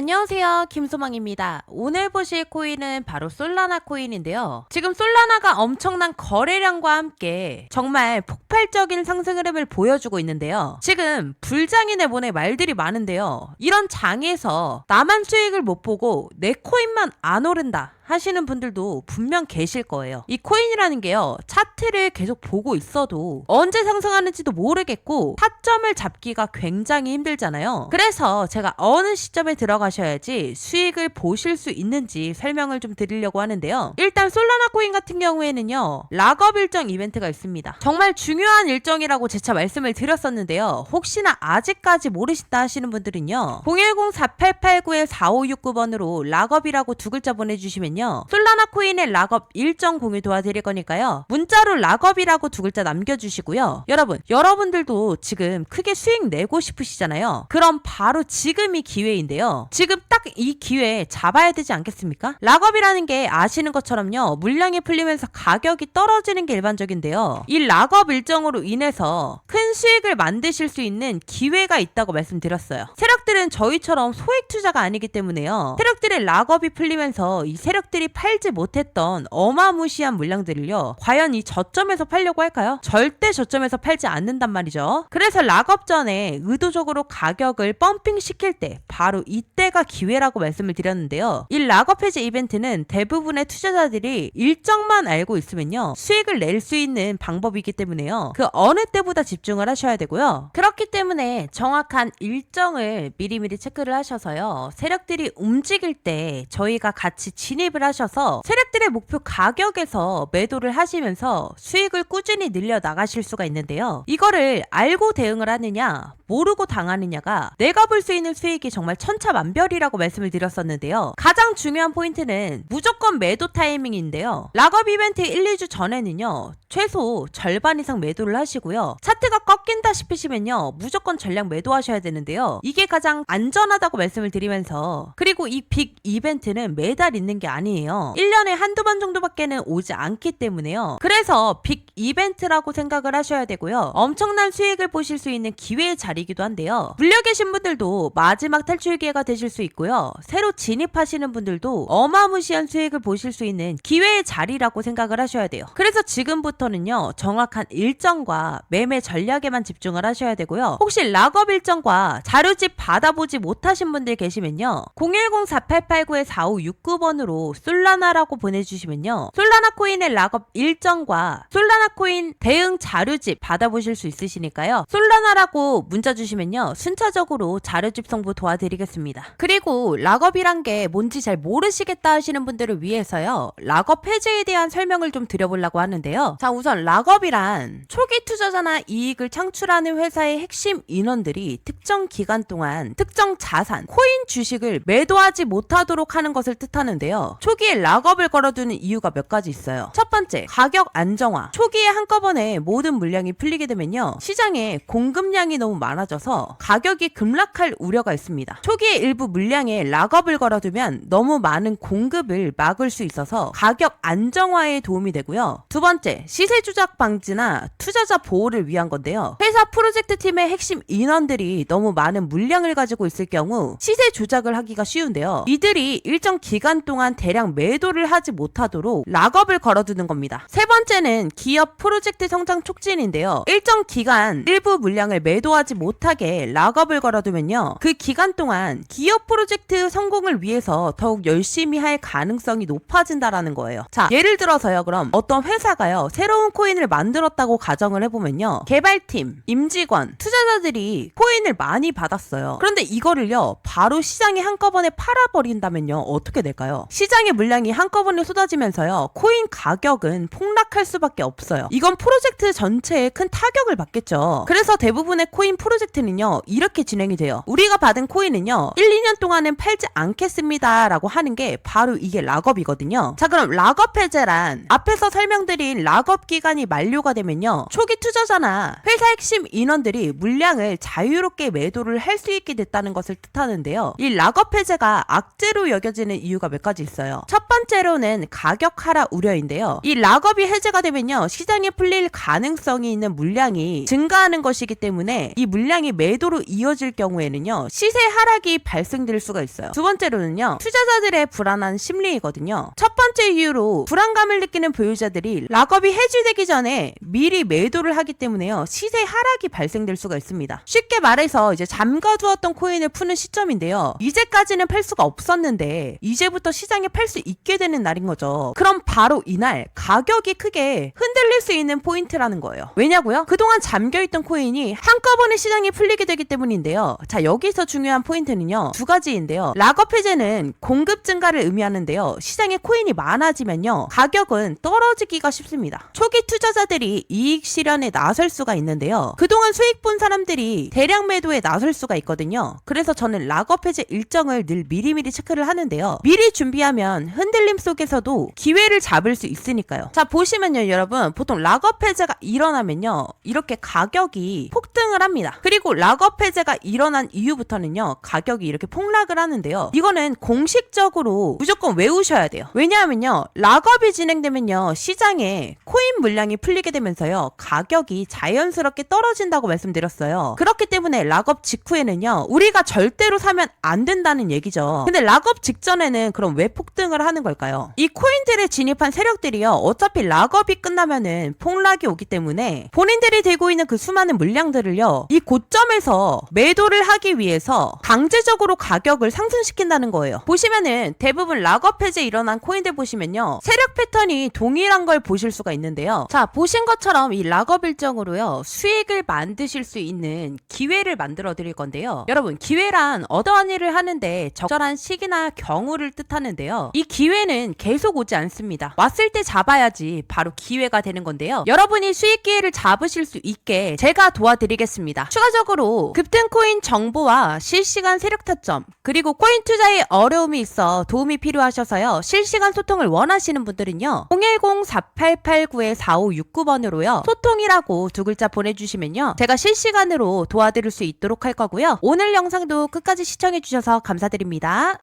안녕하세요. 김소망입니다. 오늘 보실 코인은 바로 솔라나 코인인데요. 지금 솔라나가 엄청난 거래량과 함께 정말 폭발적인 상승 흐름을 보여주고 있는데요. 지금 불장이 내보내 말들이 많은데요. 이런 장에서 나만 수익을 못 보고 내 코인만 안 오른다. 하시는 분들도 분명 계실 거예요. 이 코인이라는 게요. 차트를 계속 보고 있어도 언제 상승하는지도 모르겠고 타점을 잡기가 굉장히 힘들잖아요. 그래서 제가 어느 시점에 들어가셔야지 수익을 보실 수 있는지 설명을 좀 드리려고 하는데요. 일단 솔라나 코인 같은 경우에는요. 락업 일정 이벤트가 있습니다. 정말 중요한 일정이라고 재차 말씀을 드렸었는데요. 혹시나 아직까지 모르신다 하시는 분들은요. 010-4889-4569번으로 락업이라고 두 글자 보내주시면요. 솔라나 코인의 락업 일정 공유 도와드릴 거니까요. 문자로 락업이라고 두 글자 남겨주시고요. 여러분, 여러분들도 지금 크게 수익 내고 싶으시잖아요. 그럼 바로 지금이 기회인데요. 지금 딱 이 기회 잡아야 되지 않겠습니까? 락업이라는 게 아시는 것처럼요. 물량이 풀리면서 가격이 떨어지는 게 일반적인데요. 이 락업 일정으로 인해서 큰 수익을 만드실 수 있는 기회가 있다고 말씀드렸어요. 들은 저희처럼 소액 투자가 아니기 때문에요. 세력들의 락업이 풀리면서 이 세력들이 팔지 못했던 어마무시한 물량들을요. 과연 이 저점에서 팔려고 할까요? 절대 저점에서 팔지 않는단 말이죠. 그래서 락업 전에 의도적으로 가격을 펌핑 시킬 때 바로 이때가 기회라고 말씀을 드렸는데요. 이 락업 해지 이벤트는 대부분의 투자자들이 일정만 알고 있으면요. 수익을 낼 수 있는 방법이기 때문에요. 그 어느 때보다 집중을 하셔야 되고요. 그렇기 때문에 정확한 일정을 미리미리 체크를 하셔서요. 세력들이 움직일 때 저희가 같이 진입을 하셔서 세력들의 목표 가격에서 매도를 하시면서 수익을 꾸준히 늘려 나가실 수가 있는데요. 이거를 알고 대응을 하느냐, 모르고 당하느냐가 내가 볼 수 있는 수익이 정말 천차만별이라고 말씀을 드렸었는데요. 가장 중요한 포인트는 무조건 매도 타이밍인데요. 락업 이벤트 1, 2주 전에는요. 최소 절반 이상 매도를 하시고요. 차트가 꺾인다 싶으시면요. 무조건 전량 매도하셔야 되는데요. 이게 가장 안전하다고 말씀을 드리면서 그리고 이 빅 이벤트는 매달 있는 게 아니에요. 1년에 한두 번 정도밖에는 오지 않기 때문에요. 그래서 빅 이벤트라고 생각을 하셔야 되고요. 엄청난 수익을 보실 수 있는 기회의 자리 이기도 한데요. 물려 계신 분들도 마지막 탈출 기회가 되실 수 있고요. 새로 진입하시는 분들도 어마무시한 수익을 보실 수 있는 기회의 자리라고 생각을 하셔야 돼요. 그래서 지금부터는요. 정확한 일정과 매매 전략에만 집중을 하셔야 되고요. 혹시 락업 일정과 자료집 받아보지 못하신 분들 계시면요. 010-4889-4569번으로 솔라나라고 보내주시면요. 솔라나 코인의 락업 일정과 솔라나 코인 대응 자료집 받아보실 수 있으시니까요. 솔라나라고 문자 주시면요. 순차적으로 자료집 성부 도와드리겠습니다. 그리고 락업이란 게 뭔지 잘 모르시겠다 하시는 분들을 위해서요. 락업 해제에 대한 설명을 좀 드려보려고 하는데요. 자, 우선 락업이란 초기 투자자나 이익을 창출하는 회사의 핵심 인원들이 특정 기간 동안 특정 자산, 코인 주식을 매도하지 못하도록 하는 것을 뜻하는데요. 초기에 락업을 걸어두는 이유가 몇 가지 있어요. 첫 번째, 가격 안정화. 초기에 한꺼번에 모든 물량이 풀리게 되면요. 시장에 공급량이 너무 많아 져서 가격이 급락할 우려가 있습니다. 초기에 일부 물량에 락업을 걸어두면 너무 많은 공급을 막을 수 있어서 가격 안정화에 도움이 되고요. 두 번째, 시세 조작 방지나 투자자 보호를 위한 건데요. 회사 프로젝트 팀의 핵심 인원들이 너무 많은 물량을 가지고 있을 경우 시세 조작을 하기가 쉬운데요. 이들이 일정 기간 동안 대량 매도를 하지 못하도록 락업을 걸어두는 겁니다. 세 번째는 기업 프로젝트 성장 촉진인데요. 일정 기간 일부 물량을 매도하지 못 하게 락업을 걸어두면요. 그 기간 동안 기업 프로젝트 성공을 위해서 더욱 열심히 할 가능성이 높아진다라는 거예요. 자, 예를 들어서요. 그럼 어떤 회사가요. 새로운 코인을 만들었다고 가정을 해보면요. 개발팀, 임직원, 투자자들이 코인을 많이 받았어요. 그런데 이거를요. 바로 시장에 한꺼번에 팔아버린다면요. 어떻게 될까요? 시장의 물량이 한꺼번에 쏟아지면서요. 코인 가격은 폭락할 수밖에 없어요. 이건 프로젝트 전체에 큰 타격을 받겠죠. 그래서 대부분의 코인 프로 젝트는요. 이렇게 진행이 돼요. 우리가 받은 코인은요. 1, 2년 동안은 팔지 않겠습니다. 라고 하는 게 바로 이게 락업이거든요. 자, 그럼 락업 해제란 앞에서 설명드린 락업 기간이 만료가 되면요. 초기 투자자나 회사 핵심 인원들이 물량을 자유롭게 매도를 할 수 있게 됐다는 것을 뜻하는데요. 이 락업 해제가 악재로 여겨지는 이유가 몇 가지 있어요. 첫 번째로는 가격 하락 우려인데요. 이 락업이 해제가 되면요. 시장에 풀릴 가능성이 있는 물량이 증가하는 것이기 때문에 이 물. 물량이 매도로 이어질 경우에는요 시세 하락이 발생될 수가 있어요. 두 번째로는요 투자자들의 불안한 심리이거든요. 첫 번째 이유로 불안감을 느끼는 보유자들이 락업이 해지되기 전에 미리 매도를 하기 때문에요 시세 하락이 발생될 수가 있습니다. 쉽게 말해서 이제 잠가두었던 코인을 푸는 시점인데요. 이제까지는 팔 수가 없었는데 이제부터 시장에 팔 수 있게 되는 날인 거죠. 그럼 바로 이날 가격이 크게 흔들릴 수 있는 포인트라는 거예요. 왜냐고요? 그동안 잠겨있던 코인이 한꺼번에 시장이 풀리게 되기 때문인데요. 자 여기서 중요한 포인트는요 두 가지인데요. 락업 해제는 공급 증가를 의미하는데요. 시장에 코인이 많아지면요 가격은 떨어지기가 쉽습니다. 초기 투자자들이 이익 실현에 나설 수가 있는데요. 그동안 수익 본 사람들이 대량 매도에 나설 수가 있거든요. 그래서 저는 락업 해제 일정을 늘 미리미리 체크를 하는데요. 미리 준비하면 흔들림 속에서도 기회를 잡을 수 있으니까요. 자 보시면요 여러분 보통 락업 해제가 일어나면요 이렇게 가격이 폭등을 합니다. 그리고 락업 해제가 일어난 이후부터는요 가격이 이렇게 폭락을 하는데요. 이거는 공식적으로 무조건 외우셔야 돼요. 왜냐하면요 락업이 진행되면요 시장에 코인 물량이 풀리게 되면서요 가격이 자연스럽게 떨어진다고 말씀드렸어요. 그렇기 때문에 락업 직후에는요 우리가 절대로 사면 안 된다는 얘기죠. 근데 락업 직전에는 그럼 왜 폭등을 하는 걸까요? 이 코인들에 진입한 세력들이요 어차피 락업이 끝나면은 폭락이 오기 때문에 본인들이 들고 있는 그 수많은 물량들을요 이 고점에서 매도를 하기 위해서 강제적으로 가격을 상승시킨다는 거예요. 보시면은 대부분 락업 해제 일어난 코인들 보시면요 세력 패턴이 동일한 걸 보실 수가 있는데요. 자 보신 것처럼 이 락업 일정으로요 수익을 만드실 수 있는 기회를 만들어 드릴 건데요. 여러분 기회란 어떠한 일을 하는데 적절한 시기나 경우를 뜻하는데요. 이 기회는 계속 오지 않습니다. 왔을 때 잡아야지 바로 기회가 되는 건데요. 여러분이 수익 기회를 잡으실 수 있게 제가 도와드리겠습니다. 추가적으로 급등 코인 정보와 실시간 세력 타점 그리고 코인 투자에 어려움이 있어 도움이 필요하셔서요. 실시간 소통을 원하시는 분들은요. 010-4889-4569번으로요. 소통이라고 두 글자 보내주시면요. 제가 실시간으로 도와드릴 수 있도록 할 거고요. 오늘 영상도 끝까지 시청해주셔서 감사드립니다.